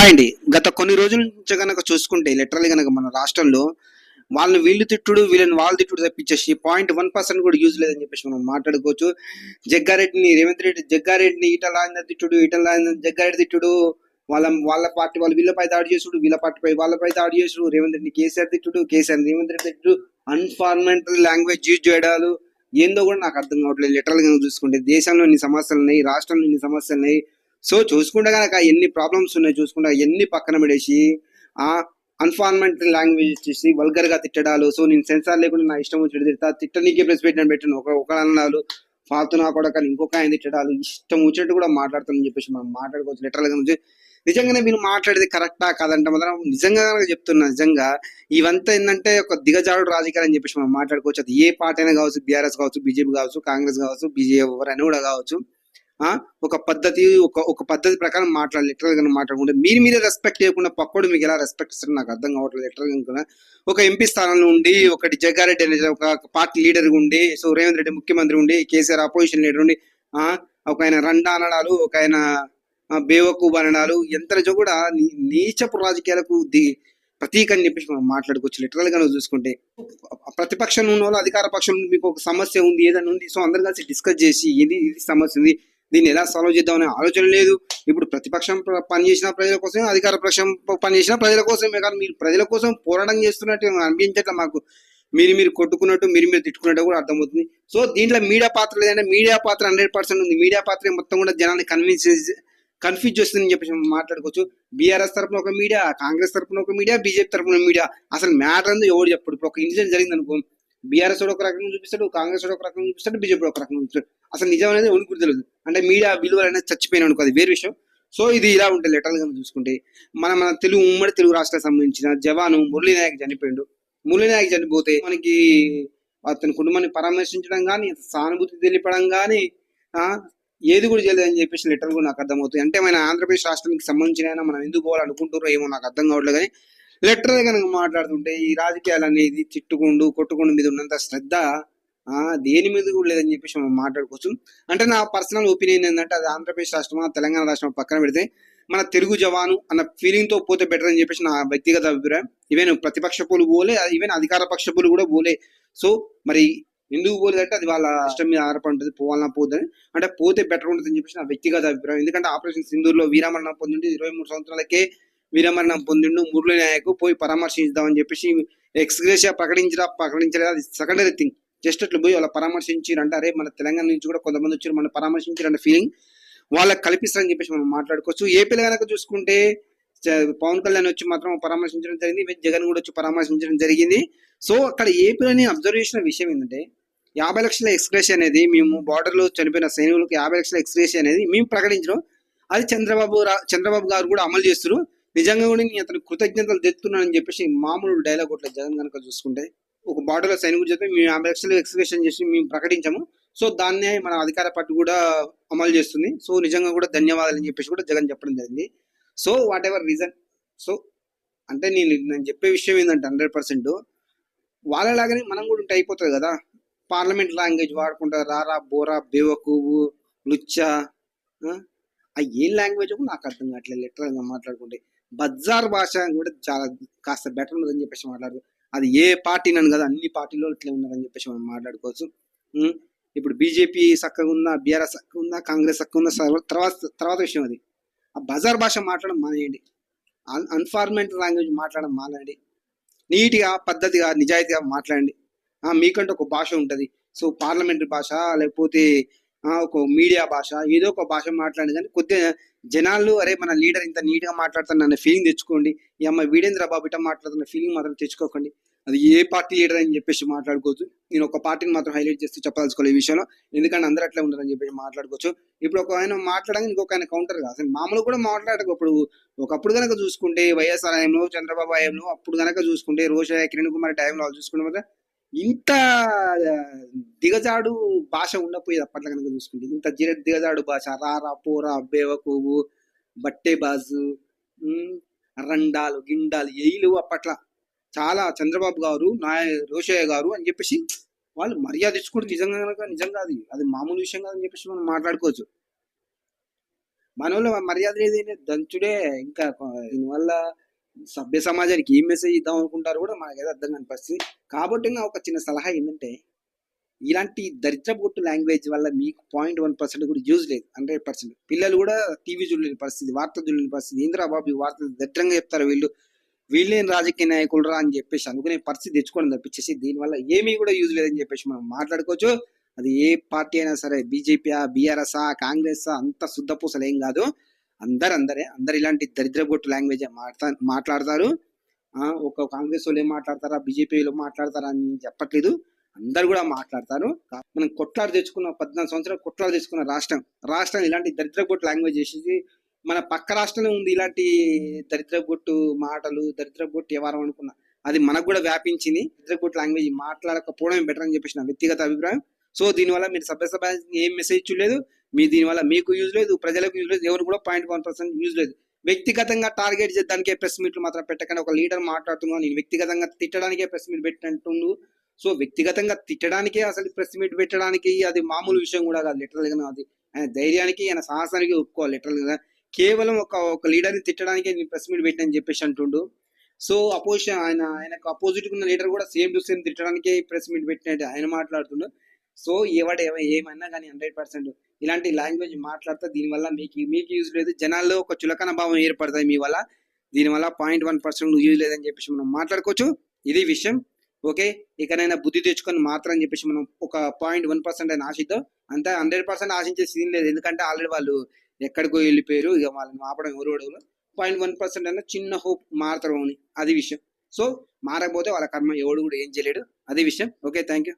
Hi అండి. గత కొన్ని రోజుల నుంచి కనుక చూసుకుంటే లిటరల్లీ కనుక మన రాష్ట్రంలో వాళ్ళని వీళ్ళు తిట్టుడు వీళ్ళని వాళ్ళు తిట్టుడు తప్పించేసి పాయింట్ వన్ పర్సెంట్ కూడా యూజ్ లేదని చెప్పేసి మనం మాట్లాడుకోవచ్చు. జగ్గారెడ్డిని రేవంత్ రెడ్డి జగ్గారెడ్డిని ఈటల ఆయన తిట్టుడు ఈటల ఆయన జగ్గారెడ్డి తిట్టుడు వాళ్ళ వాళ్ళ పార్టీ వాళ్ళు వీళ్ళపై దాడి చేసుడు వీళ్ళ పార్టీపై వాళ్ళపై దాడి చేసుడు రేవంత్ రెడ్డిని కేసీఆర్ తిట్టుడు కేసీఆర్ రేవంత్ రెడ్డి తిట్టుడు అన్ఫార్మెంటల్ లాంగ్వేజ్ యూజ్ చేయడాలు ఏందో కూడా నాకు అర్థం కావట్లేదు లిటరల్గా చూసుకుంటే. దేశంలో ఇన్ని సమస్యలు ఉన్నాయి రాష్ట్రంలో ఇన్ని సమస్యలు ఉన్నాయి సో చూసుకుంటే కనుక ఎన్ని ప్రాబ్లమ్స్ ఉన్నాయి చూసుకుంటే ఎన్ని పక్కన పడేసి ఆ అన్ఫార్మెంట్ లాంగ్వేజ్ వచ్చేసి వల్గర్గా తిట్టడాలు సో నేను సెన్సార్ లేకుండా నా ఇష్టం వచ్చి తిడతా తిట్టనీకే ప్రెస్ పెట్టిన పెట్టాను. ఒక ఒక అన్నాలు ఫాల్తు నా కూడా కానీ ఇంకొక ఆయన తిట్టడాలు ఇష్టం వచ్చినట్టు కూడా మాట్లాడతానని చెప్పేసి మనం మాట్లాడుకోవచ్చు లిటరల్గా నుంచి. నిజంగానే మీరు మాట్లాడేది కరెక్టా కాదంటే మాత్రం నిజంగా చెప్తున్నా నిజంగా ఇవంతా ఏంటంటే ఒక దిగజాడు రాజకీయాలు అని చెప్పేసి మనం మాట్లాడుకోవచ్చు. అది ఏ పార్టీ అయినా కావచ్చు బీఆర్ఎస్ కావచ్చు బీజేపీ కావచ్చు కాంగ్రెస్ కావచ్చు బీజేపీ ఎవరైనా కూడా కావచ్చు. ఒక పద్ధతి ఒక ఒక పద్ధతి ప్రకారం మాట్లాడాలి లిటరల్గా మాట్లాడుకుంటే. మీరు మీరే రెస్పెక్ట్ చేయకుండా పక్కోడు మీకు ఎలా రెస్పెక్ట్ ఇస్తారు నాకు అర్థం కావట్లేదు లిటరల్గా ఒక ఎంపీ స్థానంలో ఉండి ఒకటి జగ్గారెడ్డి అనే ఒక పార్టీ లీడర్ ఉండి సో రేవంత్ రెడ్డి ముఖ్యమంత్రి ఉండి కేసీఆర్ అపోజిషన్ లీడర్ ఉండి ఒక ఆయన రండా అనడాలు ఒక ఆయన బేవకూబ్ అనడాలు ఎంత కూడా నీచపు రాజకీయాలకు ది ప్రతీక అని చెప్పేసి మనం మాట్లాడుకోవచ్చు లిటరల్గా నువ్వు చూసుకుంటే. ప్రతిపక్షం ఉన్న వాళ్ళు అధికార పక్షం మీకు ఒక సమస్య ఉంది ఏదైనా ఉంది సో అందరు కలిసి డిస్కస్ చేసి ఇది ఇది సమస్య ఉంది దీన్ని ఎలా సాల్వ్ చేద్దామనే ఆలోచన లేదు. ఇప్పుడు ప్రతిపక్షం ప్ర- పనిచేసిన ప్రజల కోసం అధికార పక్షం పనిచేసిన ప్రజల కోసమే కానీ మీరు ప్రజల కోసం పోరాటం చేస్తున్నట్టు అనిపించట్లే మాకు. మీరు మీరు కొట్టుకున్నట్టు మీరు మీరు తిట్టుకున్నట్టు కూడా అర్థమవుతుంది. సో దీంట్లో మీడియా పాత్ర లేదంటే మీడియా పాత్ర హండ్రెడ్ పర్సెంట్ ఉంది. మీడియా పాత్ర మొత్తం కూడా జనాన్ని కన్విన్స్ కన్ఫ్యూజ్ చేస్తుందని చెప్పేసి మాట్లాడుకోవచ్చు. బీఆర్ఎస్ తరపున ఒక మీడియా కాంగ్రెస్ తరపున ఒక మీడియా బీజేపీ తరపున మీడియా. అసలు మ్యాటర్ అందు ఎవరు చెప్పడు ఇప్పుడు ఒక ఇన్సిడెంట్ జరిగింది అనుకో బీఆర్ఎస్ ఒక రకంగా చూపిస్తాడు కాంగ్రెస్ ఒక రకంగా చూపిస్తాడు బీజేపీ ఒక రకంగా చూపిస్తాడు. అసలు నిజం అనేది ఉనికి తెలియదు. అంటే మీడియా విలువలు అనేది చచ్చిపోయిన అనుకో అది వేరే విషయం. సో ఇది ఇలా ఉంటుంది లెటర్లు గా చూసుకుంటే మన మన తెలుగు ఉమ్మడి తెలుగు రాష్ట్రాలకు సంబంధించిన జవాను మురళీ నాయక్ చనిపోయిండు. మురళీ నాయక్ చనిపోతే మనకి అతని కుటుంబాన్ని పరామర్శించడం కానీ సానుభూతి తెలిపడం కానీ ఏది కూడా చేయలేదని చెప్పేసి లెటర్ కూడా నాకు అర్థమవుతుంది. అంటే మన ఆంధ్రప్రదేశ్ రాష్ట్రానికి సంబంధించిన అయినా మనం ఎందుకు పోవాలనుకుంటున్నారో ఏమో నాకు అర్థం కావట్లేదు కానీ లెటర్ కనుక మాట్లాడుతుంటే ఈ రాజకీయాలు అనేది తిట్టుకుండు కొట్టుకుండు మీద ఉన్నంత శ్రద్ధ దేని మీద కూడా లేదని చెప్పేసి మనం మాట్లాడుకోవచ్చు. అంటే నా పర్సనల్ ఒపీనియన్ ఏంటంటే అది ఆంధ్రప్రదేశ్ రాష్ట్రమా తెలంగాణ రాష్ట్రం పక్కన పెడితే మన తెలుగు జవాను అన్న ఫీలింగ్తో పోతే బెటర్ అని చెప్పేసి నా వ్యక్తిగత అభిప్రాయం. ఈవెన్ ప్రతిపక్ష పోలు పోలే ఈవెన్ అధికార పక్ష పోలు కూడా పోలే. సో మరి ఎందుకు పోలేదంటే అది వాళ్ళ ఇష్టం మీద ఆధారపడి ఉంటుంది పోవాలన్నా పోదని అంటే పోతే బెటర్ ఉంటుంది అని చెప్పేసి నా వ్యక్తిగత అభిప్రాయం. ఎందుకంటే ఆపరేషన్ సింధూర్లో వీరమరణం పొందింది ఇరవై మూడు సంవత్సరాలకే వీరమరణం పొందిండు. మురళి నాయకు పోయి పరామర్శించుదామని చెప్పేసి ఎక్స్గ్రేషియా ప్రకటించరా ప్రకటించలేదు? అది సెకండరీ థింగ్ జస్ట్ అట్లా పోయి వాళ్ళ పరామర్శించారు అంటే అరే మన తెలంగాణ నుంచి కూడా కొంతమంది వచ్చారు మన పరామర్శించారు అనే ఫీలింగ్ వాళ్ళకి కల్పిస్తారని చెప్పేసి మనం మాట్లాడుకోవచ్చు. ఏపీలో కనుక చూసుకుంటే పవన్ కళ్యాణ్ వచ్చి మాత్రం పరామర్శించడం జరిగింది. జగన్ కూడా వచ్చి పరామర్శించడం జరిగింది. సో అక్కడ ఏపీలోని అబ్జర్వ్ చేసిన విషయం ఏంటంటే యాభై లక్షల ఎక్స్గ్రేష్ అనేది మేము బార్డర్లో చనిపోయిన సైనికులకు యాభై లక్షల ఎక్స్గ్రేష్ అనేది మేము ప్రకటించడం అది చంద్రబాబు చంద్రబాబు గారు కూడా అమలు చేస్తారు నిజంగా కూడా నేను అతను కృతజ్ఞతలు తెస్తున్నానని చెప్పేసి మామూలు డైలాగ్ ఒకటి జగన్ కనుక చూసుకుంటే ఒక బాడీలో సైన్ సైనికుడు చెప్పి మేము యాభై లక్షలు ఎక్స్ప్రెషన్ చేసి మేము ప్రకటించాము. సో దాన్నే మన అధికార పార్టీ కూడా అమలు చేస్తుంది. సో నిజంగా కూడా ధన్యవాదాలు అని చెప్పేసి కూడా జగన్ చెప్పడం జరిగింది. So whatever reason so అంటే నేను నేను చెప్పే విషయం ఏంటంటే హండ్రెడ్ పర్సెంట్ వాళ్ళలాగానే మనం కూడా ఉంటే అయిపోతుంది కదా. పార్లమెంట్ లాంగ్వేజ్ వాడుకుంటా రారా బోరా బేవకూవు లుచ్చా ఆ? ఏం లాంగ్వేజ్ నాకు అర్థం కావట్లేదు లిటరల్గా మాట్లాడుకుంటే. బజార్ భాష కూడా చాలా కాస్త బెటర్ ఉన్నదని చెప్పేసి మాట్లాడు అది ఏ పార్టీ నన్ను కదా అన్ని పార్టీలో ఇట్లా ఉన్నారని చెప్పేసి మనం మాట్లాడుకోవచ్చు. ఇప్పుడు బీజేపీ చక్కగా ఉందా బీఆర్ఎస్ చక్కగా ఉందా కాంగ్రెస్ చక్కగా ఉందా సర్వ- తర్వాత తర్వాత విషయం అది. ఆ బజార్ భాష మాట్లాడడం మానేయండి. అన్ అన్ఫార్మెంట్ లాంగ్వేజ్ మాట్లాడడం మానేయండి. నీట్గా పద్ధతిగా నిజాయితీగా మాట్లాడండి. మీకంటే ఒక భాష ఉంటుంది. సో పార్లమెంటరీ భాష లేకపోతే ఒక మీడియా భాష ఏదో ఒక భాష మాట్లాడండి. కానీ కొద్దిగా జనాలు అరే మన లీడర్ ఇంత నీట్గా మాట్లాడుతున్న అనే ఫీలింగ్ తెచ్చుకోండి. ఈ అమ్మ వీడేంద్ర బాబు మాట్లాడుతున్న ఫీలింగ్ మాత్రం తెచ్చుకోకండి. అది ఏ పార్టీ లీడర్ అని చెప్పేసి మాట్లాడుకోవచ్చు. నేను ఒక పార్టీని మాత్రం హైలైట్ చేస్తూ చెప్పదలుచుకోవాలి ఈ విషయంలో. ఎందుకంటే అందరూ అట్లా ఉంటారని చెప్పేసి మాట్లాడుకోవచ్చు. ఇప్పుడు ఒక ఆయన మాట్లాడడానికి ఇంకొక ఆయన కౌంటర్ అసలు మామూలు కూడా మాట్లాడక. ఇప్పుడు ఒకప్పుడు కనుక చూసుకుంటే వైఎస్ఆర్ హయాంలో చంద్రబాబు హయాంలో అప్పుడు కనుక చూసుకుంటే రోషయ్య కిరణ్ కుమార్ టైంలో చూసుకుంటే మాత్రం ఇంత దిగజాడు భాష ఉండపోయేది అప్పట్లో కనుక చూసుకుంటే ఇంత జిర దిగజాడు భాష రారా పోరా బేవకోవు బట్టే బాజు రండాలు గిండాలు ఎయిలు అప్పట్లో. చాలా చంద్రబాబు గారు నాయ రోషయ్య గారు అని చెప్పేసి వాళ్ళు మర్యాద ఇచ్చుకుంటే నిజంగా కనుక నిజంగా అది అది మామూలు విషయం కాదని చెప్పేసి మనం మాట్లాడుకోవచ్చు. మన వల్ల మర్యాద లేదని దంచుడే. ఇంకా దీనివల్ల సభ్య సమాజానికి ఏం మెసేజ్ ఇద్దాం అనుకుంటారు కూడా మనకైతే అర్థం కాని పరిస్థితి. కాబట్టి ఇంకా ఒక చిన్న సలహా ఏంటంటే ఇలాంటి దరిద్ర బొట్టు లాంగ్వేజ్ వల్ల మీకు పాయింట్ వన్ పర్సెంట్ కూడా యూజ్ లేదు హండ్రెడ్ పర్సెంట్ పిల్లలు కూడా టీవీ చూడలేని పరిస్థితి వార్త చూడలేని పరిస్థితి. ఇందిరా బాబు ఈ దరిద్రంగా చెప్తారు వీళ్ళు? వీళ్ళేం రాజకీయ నాయకులు రా అని చెప్పేసి అనుకునే పరిస్థితి తెచ్చుకోవడం తప్పించేసి దీనివల్ల ఏమీ కూడా యూజ్ లేదని చెప్పేసి మనం మాట్లాడుకోవచ్చు. అది ఏ పార్టీ అయినా సరే బీజేపీ బీఆర్ఎస్ కాంగ్రెస్ అంత శుద్ధపూసలు ఏం కాదు. అందరు అందరే అందరు ఇలాంటి దరిద్ర బొట్టు లాంగ్వేజ్ మాట్లా మాట్లాడతారు. ఒక కాంగ్రెస్ వాళ్ళు ఏం మాట్లాడతారా బీజేపీలో మాట్లాడతారా అని చెప్పట్లేదు. అందరు కూడా మాట్లాడతారు. మనం కొట్లాడు తెచ్చుకున్న పద్నాలుగు సంవత్సరాలు కొట్లాడు తెచ్చుకున్న రాష్ట్రం రాష్ట్రం ఇలాంటి దరిద్ర బొట్టు లాంగ్వేజ్ చేసేసి మన పక్క రాష్ట్రంలో ఉంది ఇలాంటి దరిద్ర బొట్టు మాటలు దరిద్ర బొట్టు వ్యవహారం అనుకున్నా అది మనకు కూడా వ్యాపించింది. దరిద్రగొట్టు లాంగ్వేజ్ మాట్లాడకపోవడం బెటర్ అని చెప్పేసి నా వ్యక్తిగత అభిప్రాయం. సో దీనివల్ల మీరు సభ్య సభ ఏం మెసేజ్ చూడలేదు మీ దీనివల్ల మీకు యూజ్ లేదు ప్రజలకు యూజ్ లేదు ఎవరు కూడా పాయింట్ వన్ పర్సెంట్ యూజ్ లేదు. వ్యక్తిగతంగా టార్గెట్ చేద్దానికే ప్రెస్ మీట్లు మాత్రం పెట్టకండి. ఒక లీడర్ మాట్లాడుతున్నాను నేను వ్యక్తిగతంగా తిట్టడానికే ప్రెస్ మీట్ పెట్టినట్టుండు. సో వ్యక్తిగతంగా తిట్టడానికే అసలు ప్రెస్ మీట్ పెట్టడానికి అది మామూలు విషయం కూడా కాదు లిటరల్గా అది. ఆయన ధైర్యానికి ఆయన సాహసానికి ఒప్పుకోవాలి లిటరల్గా కేవలం ఒక ఒక లీడర్ని తిట్టడానికే నేను ప్రెస్ మీట్ పెట్టినని చెప్పేసి అంటుండు. సో అపోజిషన్ ఆయన ఆయనకు అపోజిట్ ఉన్న లీడర్ కూడా సేమ్ టు సేమ్ తిట్టడానికే ప్రెస్ మీట్ పెట్టినట్టు ఆయన మాట్లాడుతుండు. సో ఎవడు ఏమైనా కానీ హండ్రెడ్ పర్సెంట్ ఇలాంటి లాంగ్వేజ్ మాట్లాడితే దీనివల్ల మీకు మీకు యూజ్ లేదు. జనాల్లో ఒక చులకన భావం ఏర్పడుతుంది మీ వల్ల. దీనివల్ల పాయింట్ వన్ పర్సెంట్ యూజ్ లేదని చెప్పేసి మనం మాట్లాడుకోవచ్చు. ఇది విషయం. ఓకే? ఇకనైనా బుద్ధి తెచ్చుకొని మాత్రం అని చెప్పేసి మనం ఒక పాయింట్ వన్ పర్సెంట్ అని ఆశిద్దాం. అంతే హండ్రెడ్ పర్సెంట్ ఆశించే సీన్ లేదు. ఎందుకంటే ఆల్రెడీ వాళ్ళు ఎక్కడికో వెళ్ళిపోయారు. ఇక వాళ్ళని ఆపడం ఎవరు అడగరు. పాయింట్ వన్ పర్సెంట్ అన్న చిన్న హోప్ మారతారు అని అది విషయం. సో మారకపోతే వాళ్ళ కర్మ ఎవడు కూడా ఏం చేయలేడు. అది విషయం. Okay thank you